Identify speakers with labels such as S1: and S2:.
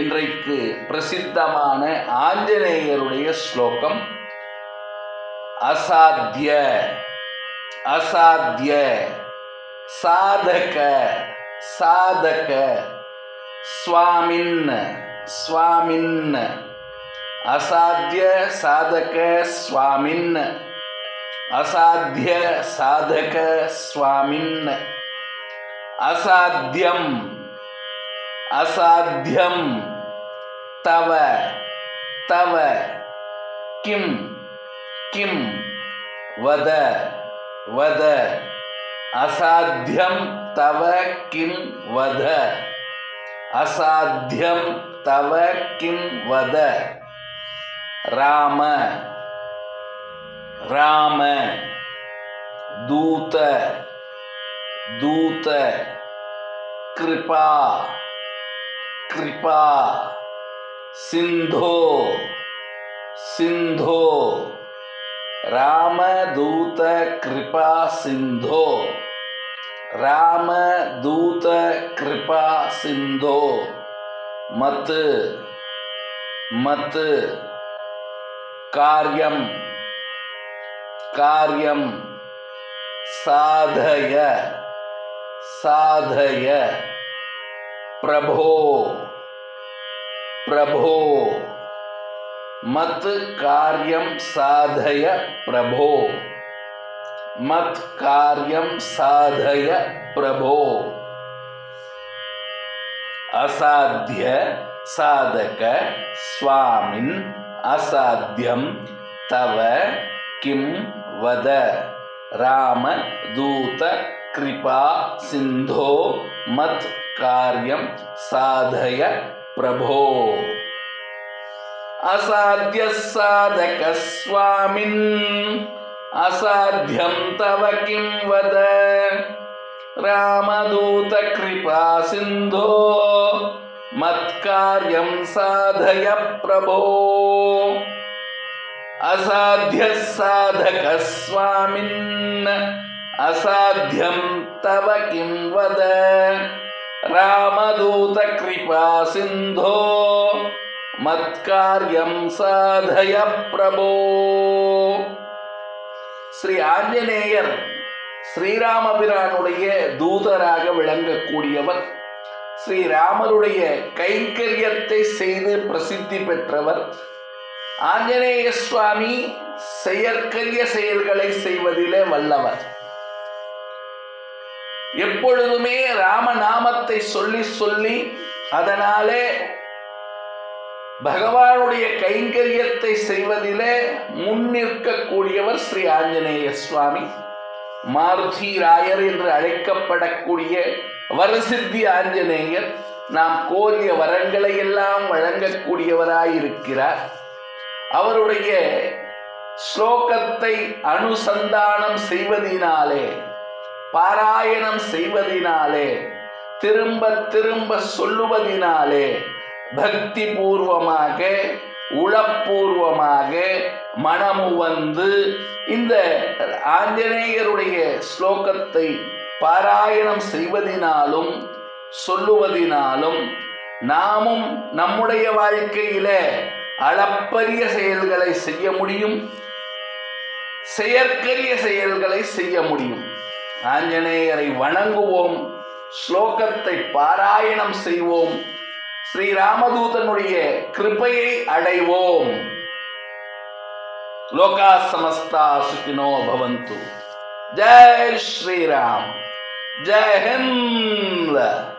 S1: இன்றைக்கு பிரசித்தமான ஆஞ்சநேயருடைய ஸ்லோகம் அசாத்திய அசாத்திய சாதக சாதக சுவாமின் சுவாமின் அசாத்திய சாதக சுவாமின் அசாத்திய சாதக சுவாமின் அசாத்தியம். असाध्यम तव तव किम किम वद वद। असाध्यम तव किम वद। असाध्यम तव किम वद। राम राम। दूत दूत। कृपा। कृपा। सिंधो सिंधो। रामदूत कृपा सिंधो। रामदूत कृपा सिंधो। मत मत। कार्यम कार्यम साधय साधय। प्रभो प्रभो, मत कार्यम साधय प्रभो, मत कार्यम साधय प्रभो। असाध्य साधक स्वामिन् असाध्यं तव किं वद? रामदूत, कृपा सिन्धो, मत् कार्यं साधय प्रभो। असाध्य साधक स्वामिन्। असाध्यं तव किं वद? रामदूत कृपा सिन्धो। मत्कार्यं साधय प्रभो। असाध्य साधक स्वामिन्। असाध्यं तव किं वद? ராமதூத கிருபா சிந்தோ மத்காரியம் சாதய பிரபோ ஸ்ரீ ஆஞ்சநேயர் ஸ்ரீராமபிரானுடைய தூதராக விளங்கக்கூடியவர் ஸ்ரீராமருடைய கைங்கரியத்தை செய்து பிரசித்தி பெற்றவர் ஆஞ்சநேய சுவாமி செயற்கரிய செயல்களை செய்வதிலே வல்லவர். எப்பொழுதுமே ராமநாமத்தை சொல்லி சொல்லி அதனாலே பகவானுடைய கைங்கரியத்தை செய்வதிலே முன்னிற்கக்கூடியவர் ஸ்ரீ ஆஞ்சநேய சுவாமி. மாருதி ராயர் என்று அழைக்கப்படக்கூடிய வரசித்தி ஆஞ்சநேயர் நாம் கோரிய வரங்களை எல்லாம் வழங்கக்கூடியவராயிருக்கிறார். அவருடைய ஸ்லோகத்தை அனுசந்தானம் செய்வதினாலே பாராயணம் செய்வதினாலே திரும்ப திரும்ப சொல்லுவதினாலே பக்தி பூர்வமாக உளப்பூர்வமாக மனமு வந்து இந்த ஆஞ்சநேயருடைய ஸ்லோகத்தை பாராயணம் செய்வதினாலும் சொல்லுவதினாலும் நாமும் நம்முடைய வாழ்க்கையில அளப்பரிய செயல்களை செய்ய முடியும் செயற்கரிய செயல்களை செய்ய முடியும். ஆஞ்சநேயரை வணங்குவோம் ஸ்லோகத்தை பாராயணம் செய்வோம் ஸ்ரீராமதூதனுடைய கிருப்பையை அடைவோம். லோகா சமஸ்தா சுகினோ பவந்து. ஜெய் ஸ்ரீராம். ஜெய் ஹிந்த்.